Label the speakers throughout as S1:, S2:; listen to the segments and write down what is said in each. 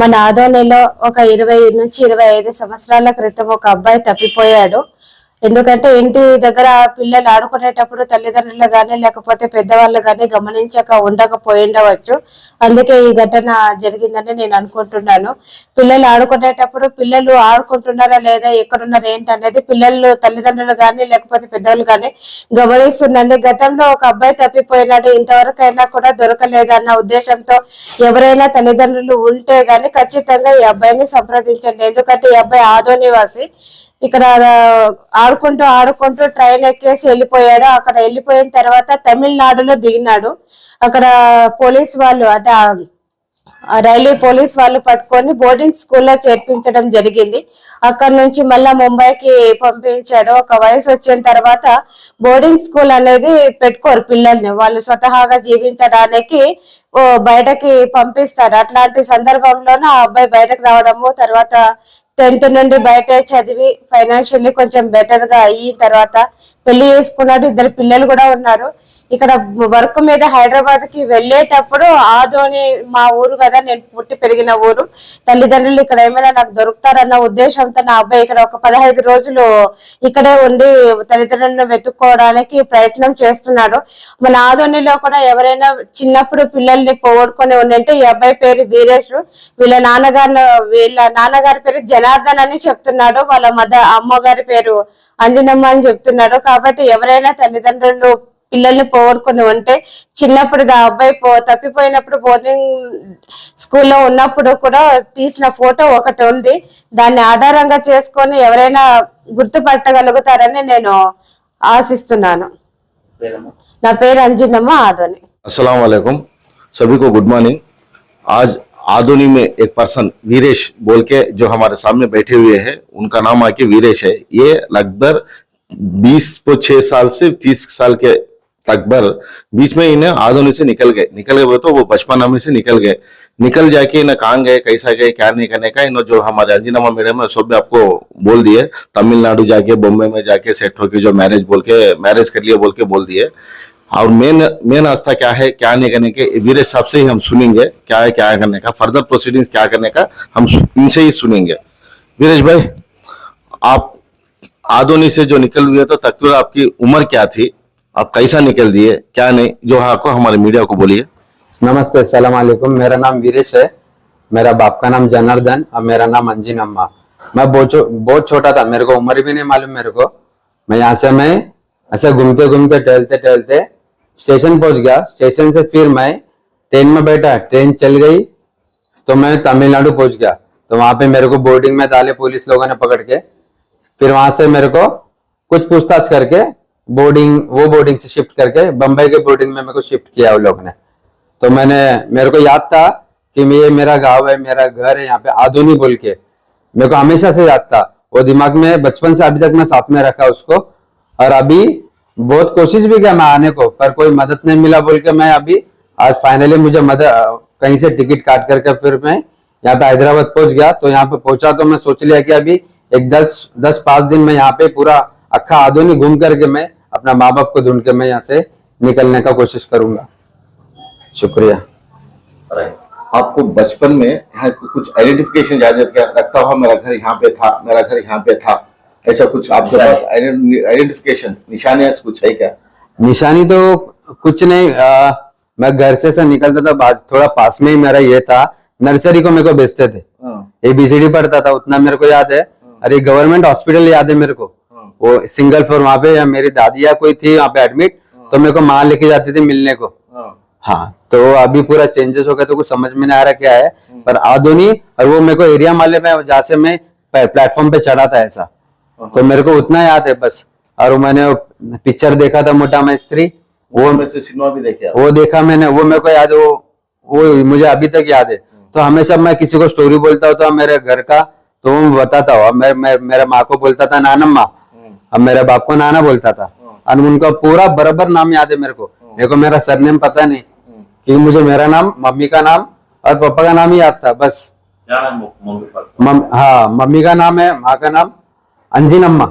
S1: మన ఆదోనిలో ఒక ఇరవై నుంచి ఇరవై ఐదు సంవత్సరాల క్రితం ఒక అబ్బాయి తప్పిపోయాడు. ఎందుకంటే ఇంటి దగ్గర పిల్లలు ఆడుకునేటప్పుడు తల్లిదండ్రులు కానీ లేకపోతే పెద్దవాళ్ళు కానీ గమనించక ఉండకపోయిండవచ్చు. అందుకే ఈ ఘటన జరిగిందని నేను అనుకుంటున్నాను. పిల్లలు ఆడుకునేటప్పుడు పిల్లలు ఆడుకుంటున్నారా లేదా ఎక్కడున్నారా ఏంటి అనేది పిల్లలు తల్లిదండ్రులు కానీ లేకపోతే పెద్దవాళ్ళు కానీ గమనిస్తుండండి. గతంలో ఒక అబ్బాయి తప్పిపోయినాడు. ఇంతవరకు అయినా కూడా దొరకలేదన్న ఉద్దేశంతో ఎవరైనా తల్లిదండ్రులు ఉంటే గానీ ఖచ్చితంగా ఈ అబ్బాయిని సంప్రదించండి. ఎందుకంటే ఈ అబ్బాయి ఆదో నివాసి. ఇక్కడ ఆడుకుంటూ ఆడుకుంటూ ట్రైన్ ఎక్కేసి వెళ్ళిపోయాడు. అక్కడ వెళ్ళిపోయిన తర్వాత తమిళనాడులో దిగినాడు. అక్కడ పోలీస్ వాళ్ళు అంటే రైల్వే పోలీస్ వాళ్ళు పట్టుకొని బోర్డింగ్ స్కూల్లో చేర్పించడం జరిగింది. అక్కడ నుంచి మళ్ళా ముంబైకి పంపించాడు. ఒక వయసు వచ్చిన తర్వాత బోర్డింగ్ స్కూల్ అనేది పెట్టుకోరు పిల్లల్ని. వాళ్ళు స్వతహాగా జీవించడానికి బయటకి పంపిస్తారు. అట్లాంటి సందర్భంలోనే ఆ అబ్బాయి బయటకు రావడము తర్వాత టెన్త్ నుండి బయట చదివి ఫైనాన్షియల్లీ కొంచెం బెటర్గా అయిన తర్వాత పెళ్ళి చేసుకున్నాడు. ఇద్దరు పిల్లలు కూడా ఉన్నారు. ఇక్కడ వర్క్ మీద హైదరాబాద్కి వెళ్ళేటప్పుడు ఆదోని మా ఊరు కదా నేను పుట్టి పెరిగిన ఊరు. తల్లిదండ్రులు ఇక్కడ ఏమైనా నాకు దొరుకుతారన్న ఉద్దేశంతో నా అబ్బాయి ఇక్కడ ఒక పదహైదు రోజులు ఇక్కడే ఉండి తల్లిదండ్రులను వెతుక్కోవడానికి ప్రయత్నం చేస్తున్నాడు. మన ఆదోనిలో కూడా ఎవరైనా చిన్నప్పుడు పిల్లల్ని పోగొట్టుకొని ఉండంటే ఈ అబ్బాయి పేరు వీరేష్ వీళ్ళ నాన్నగారు వీళ్ళ నాన్నగారి పేరు జనార్దన్ అని చెప్తున్నాడు. వాళ్ళ మద అమ్మగారి పేరు అంజనమ్మ అని చెప్తున్నాడు. కాబట్టి ఎవరైనా తల్లిదండ్రులు పిల్లల్ని పోగొట్టుకుని ఉంటే చిన్నప్పుడు ఆ అబ్బాయి పో తప్పిపోయినప్పుడు బోర్డింగ్ స్కూల్లో ఉన్నప్పుడు కూడా తీసిన ఫోటో ఒకటి ఉంది దాన్ని ఆధారంగా చేసుకొని ఎవరైనా గుర్తుపట్టగలుగుతారని నేను ఆశిస్తున్నాను నా పేరు అంజనమ్మ ఆదోని
S2: अस्सलाम वालेकुम सभी को गुड मॉर्निंग आज आदोनी में एक पर्सन वीरेश बोल के जो हमारे सामने बैठे हुए हैं उनका नाम आके वीरेश है ये लगभग 20 को 6 साल से 30 साल के लगभग बीच में इन्हें आदोनी से निकल गए। निकल गए तो वो बचपन में से निकल गए। निकल जाके इन्हें कहाँ गए कैसा गए, क्या नहीं करने का इन्होंने जो हमारे अंजिनामा मैडम है सब आपको बोल दिए। तमिलनाडु जाके, बॉम्बे में जाके सेट होके जो मैरिज बोल के, मैरिज कर लिए बोल के बोल दिए। और मेन मेन आस्था क्या है, क्या नहीं करने के वीरेश साहब से ही हम सुनेंगे क्या है, क्या करने का। फर्दर प्रोसीडिंग्स क्या करने का, हम इनसे ही सुनेंगे। वीरेश भाई, आप आदोनी से जो निकल हुए तो तकरीबन आपकी उम्र क्या थी? आप कैसा निकल दिए? क्या नहीं? जो है, आपको हमारे मीडिया को बोलिए।
S3: नमस्ते सलाम वालेकुम मेरा नाम वीरेश है। मेरा बाप का नाम जनार्दन और मेरा नाम अंजिन अम्मा। मैं बहुत बहुत छोटा था। मेरे को उम्र भी नहीं मालूम मेरे को। मैं यहाँ से मैं ऐसे घूमते घूमते, टहलते टहलते स्टेशन पहुँच गया। स्टेशन से फिर मैं ट्रेन में बैठा। ट्रेन चल गई तो मैं तमिलनाडु पहुँच गया। तो वहाँ पे मेरे को बोर्डिंग में डाले पुलिस लोगों ने पकड़ के। फिर वहाँ से मेरे को कुछ पूछताछ करके बोर्डिंग वो बोर्डिंग से शिफ्ट करके बम्बई के बोर्डिंग में मेरे को शिफ्ट किया वो लोग ने। तो मैंने, मेरे को याद था कि ये मेरा गाँव है, मेरा घर है, यहाँ पे आधुनी बोल के। मेरे को हमेशा से याद था। वो दिमाग में, बचपन से अभी तक मैं साथ में रखा उसको। और अभी बहुत कोशिश भी किया मैं आने को, पर कोई मदद नहीं मिला बोल के मैं अभी, आज फाइनली मुझे मदद, कहीं से टिकट काट करके फिर मैं यहाँ पे हैदराबाद पहुँच गया। तो यहाँ पे पहुँचा तो मैं सोच लिया कि अभी एक दस दस, पाँच दिन में यहाँ पे पूरा अक्खा आधुनी घूम करके मैं अपना माँ बाप को ढूंढ के मैं यहाँ से निकलने का कोशिश करूँगा। शुक्रिया।
S2: आपको बचपन में यहाँ कुछ आइडेंटिफिकेशन याद रखता हुआ मेरा घर यहाँ पे था मेरा घर यहाँ पे था। ऐसा कुछ आपके पास आइडेंटिफिकेशन निशानियाँ कुछ है क्या?
S3: निशानी तो कुछ नहीं आ, मैं घर से से निकलता था बाद थोड़ा पास में ही मेरा ये था। नर्सरी को मेरे को भेजते थे। एबीसीडी पढ़ता था उतना मेरे को याद है। अरे गवर्नमेंट हॉस्पिटल याद है मेरे को। वो सिंगल फ्लोर वहाँ पे या मेरी दादी या कोई थी वहाँ पे एडमिट तो मेरे को माँ लेके जाती थी मिलने को। हाँ। तो अभी पूरा चेंजेस हो गया तो कुछ समझ में नहीं आ रहा क्या है। पर आधुनी और वो मेरे को एरिया माले में जहाँ से मैं प्लेटफॉर्म पे चढ़ा था ऐसा। तो मेरे को उतना याद है बस। और मैंने पिक्चर देखा था मोटा मैस्त्री
S2: वो में से सिनेमा भी देखे?
S3: वो देखा मैंने वो मेरे को याद वो वो मुझे अभी तक याद है। तो हमेशा मैं किसी को स्टोरी बोलता होता मेरे घर का तो वो बताता हुआ मैं, मैं मेरे माँ को बोलता था नानम्मा अब मेरे बाप को नाना बोलता था। और उनका पूरा बराबर नाम याद है मेरे को। मेरे को मेरा सरनेम पता नहीं। क्योंकि मुझे मेरा नाम मम्मी का नाम और पापा का नाम ही याद था बस। मम, हाँ मम्मी का नाम है माँ का नाम अंजिनम्मा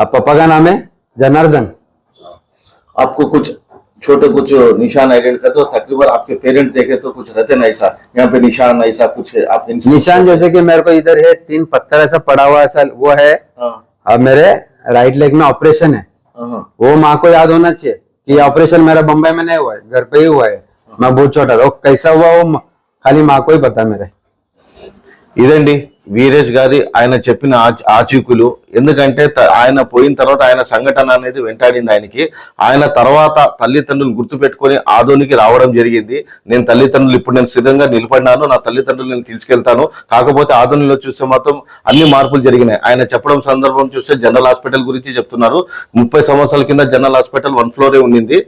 S3: अब पापा का नाम है जनार्दन।
S2: आपको कुछ छोटे कुछ निशान आइडेंट हो तकरीबन आपके पेरेंट देखे तो कुछ रहते ना ऐसा। यहाँ पे निशान ऐसा कुछ है आपके
S3: निशान जैसे कि मेरे को इधर है तीन पत्थर ऐसा पड़ा हुआ ऐसा वो है।
S2: हाँ।
S3: और मेरे राइट लेग में ऑपरेशन है।
S2: हाँ।
S3: वो माँ को याद होना चाहिए कि ऑपरेशन मेरा बम्बई में नहीं हुआ है घर पे ही हुआ है। मैं बहुत छोटा था। कैसा हुआ वो खाली माँ को ही पता मेरे।
S2: ఇదండి వీరేష్ గారి ఆయన చెప్పిన ఆచూకులు. ఎందుకంటే త- ఆయన పోయిన తర్వాత ఆయన సంఘటన అనేది వెంటాడింది ఆయనకి. ఆయన తర్వాత తల్లిదండ్రులు గుర్తుపెట్టుకొని ఆదోనికి రావడం జరిగింది. నేను తల్లిదండ్రులు ఇప్పుడు నేను స్థిరంగా నిలబడినాను నా తల్లిదండ్రులు నేను తీసుకెళ్తాను. కాకపోతే ఆదోనిలో చూస్తే మాత్రం అన్ని మార్పులు జరిగినాయి. ఆయన చెప్పడం సందర్భం చూస్తే జనరల్ హాస్పిటల్ గురించి చెప్తున్నారు. ముప్పై సంవత్సరాల కింద జనరల్ హాస్పిటల్ వన్ ఫ్లోరే ఉండింది.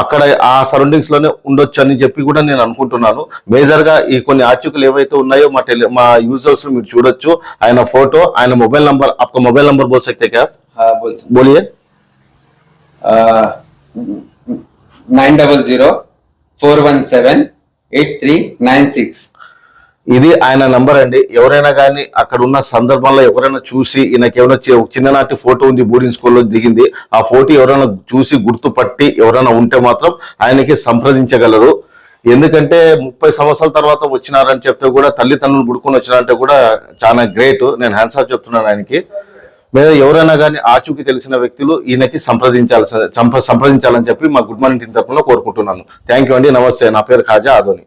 S2: అక్కడ ఆ సరౌండింగ్స్లోనే ఉండొచ్చు అని చెప్పి కూడా నేను అనుకుంటున్నాను. మేజర్గా ఈ కొన్ని ఆచూకులు ఏవైతే ఉన్నాయో మా టెలి మా యూజర్స్ మీరు చూడొచ్చు. ఆయన ఫోటో ఆయన మొబైల్ నంబర్ ఆప్క మొబైల్ నంబర్
S3: బోల్ సక్తే క్యా?
S2: బోలియే.
S3: Nine double zero four one seven eight three nine six.
S2: ఇది ఆయన నంబర్ అండి. ఎవరైనా కానీ అక్కడ ఉన్న సందర్భంలో ఎవరైనా చూసి ఈయనకి ఏమైనా ఒక చిన్ననాటి ఫోటో ఉంది బోర్డింగ్ స్కూల్లో దిగింది. ఆ ఫోటో ఎవరైనా చూసి గుర్తుపట్టి ఎవరైనా ఉంటే మాత్రం ఆయనకి సంప్రదించగలరు. ఎందుకంటే ముప్పై సంవత్సరాల తర్వాత వచ్చినారని చెప్తే కూడా తల్లిదండ్రులు గుడుకొని వచ్చినారంటే కూడా చాలా గ్రేట్. నేను హ్యాండ్స్ ఆఫ్ చెప్తున్నాను ఆయనకి. లేదా ఎవరైనా కానీ ఆచూకి తెలిసిన వ్యక్తులు ఈయనకి సంప్రదించాల్సిన సంప్ర- సంప్రదించాలని చెప్పి మా గుడ్ మార్నింగ్ టీం తరఫున కోరుకుంటున్నాను. థ్యాంక్ యూ అండి. నమస్తే. నా పేరు ఖాజా ఆదోని.